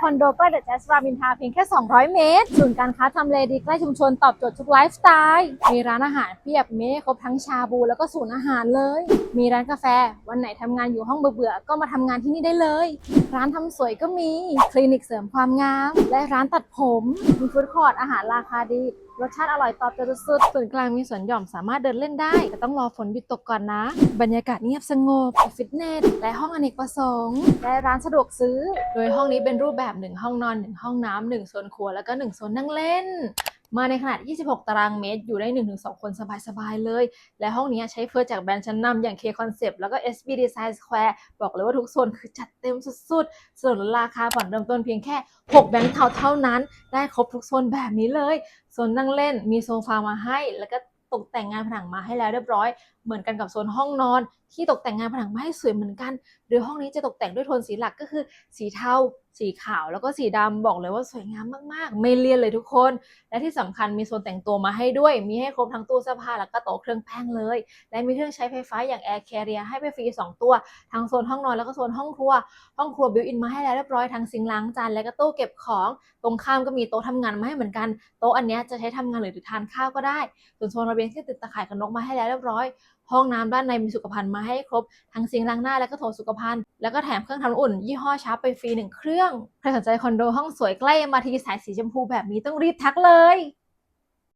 คอนโดใกล้เดอะแจสรามินทาเพียงแค่ 200 เมตร ศูนย์การค้าทำเลดีใกล้ชุมชนตอบโจทย์ทุกไลฟ์สไตล์ มีร้านอาหารเพียบเมีให้ครบทั้งชาบูแล้วก็ศูนย์อาหารเลย มีร้านกาแฟ วันไหนทำงานอยู่ห้องเบื่อๆ ก็มาทำงานที่นี่ได้เลย ร้านทำสวยก็มี คลินิกเสริมความงาม และร้านตัดผม มีฟู้ดคอร์ทอาหารราคาดีรสชาติอร่อยตอบโจทย์สุดส่วนกลางมีสวนหย่อมสามารถเดินเล่นได้ แต่ต้องรอฝนหยุดตกก่อนนะ บรรยากาศเงียบสงบฟิตเนส และห้องอเนกประสงค์ และร้านสะดวกซื้อ โดยห้องนี้เป็นรูปแบบ1ห้องนอน1ห้องน้ำ1โซนครัวแล้วก็1โซนนั่งเล่น มาในขนาด 26 ตารางเมตร อยู่ได้ 1-2 คนสบายๆเลย และห้องนี้ใช้เฟอร์จากแบรนด์ชั้นนำอย่าง K Concept แล้วก็ SB Design Square บอกเลยว่าทุกโซนคือจัดเต็มสุดๆส่วนราคาผ่อนเริ่มต้นเพียงแค่ 6 แบงค์เท่าเท่านั้น ได้ครบทุกโซนแบบนี้เลยโซนนั่งเล่นมีโซฟามาให้แล้วก็ตกแต่งงานผนังมาให้แล้วเรียบร้อย เหมือนกันกับโซนห้องนอน ที่ตกแต่งงานผนังมาให้สวยเหมือนกัน โดยห้องนี้จะตกแต่งด้วยโทนสีหลักก็คือสีเทา สีขาวแล้วก็สีดำบอกเลยว่าสวยงามมากๆ ไม่เลี่ยนเลยทุกคน และที่สำคัญมีโซนแต่งตัวมาให้ด้วย มีให้ครบทั้งตู้เสื้อผ้าแล้วก็โต๊ะเครื่องแป้งเลย และมีเครื่องใช้ไฟฟ้าอย่าง Air Carrier ให้ไปฟรี2 ตัว ทั้งโซนห้องนอนแล้วก็โซนห้องครัว ห้องครัวบิวอินมาให้แล้วเรียบร้อยทั้งซิงล้างจานและก็ตู้เก็บของ ตรงข้ามก็มีโต๊ะทำงานมาให้เหมือนกันโต๊ะอันนี้จะใช้ทำงานหรือทานข้าวก็ได้ส่วนโซนระเบียงที่ติดตะข่ายกับนกมาให้แล้วเรียบร้อย ห้องน้ำด้านในมีสุขภัณฑ์มาให้ครบ ทั้งซิงล้างหน้าและก็โถสุขภัณฑ์ แล้วก็แถมเครื่องทำน้ำอุ่น ยี่ห้อชาร์ปไปฟรีหนึ่งเครื่อง ใครสนใจคอนโดห้องสวยใกล้มาทีสายสีชมพูแบบนี้ต้องรีบทักเลย